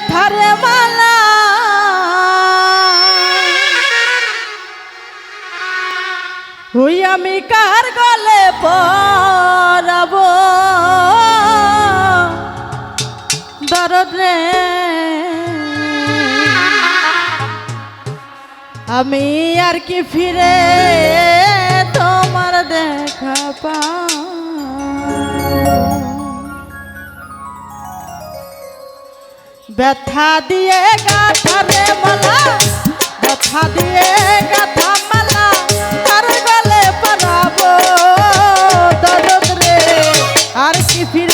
ব্যথারে মালা। হুই আমি কার গলে পরাব? দরদ রে। আমি আর কি ফিরে তোমার দেখা পাও ব্যথা দিয়ে গাথা রে মালা, ব্যথা দিয়ে গাথা মালা তার গলে পরাবো দরদ রে? আর কি ফিরে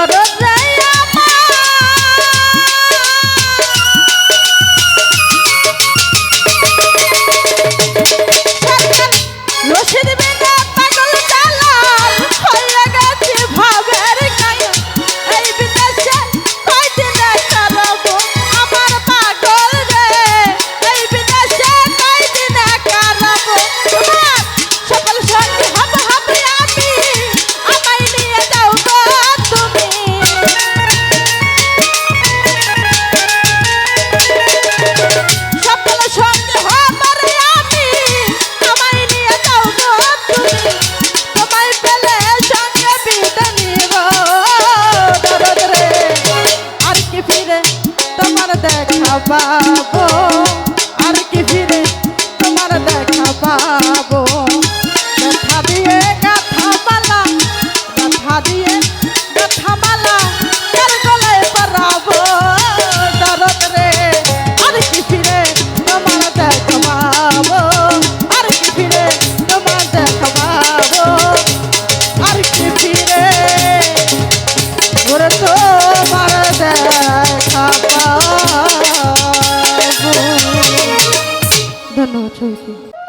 চরণ そう。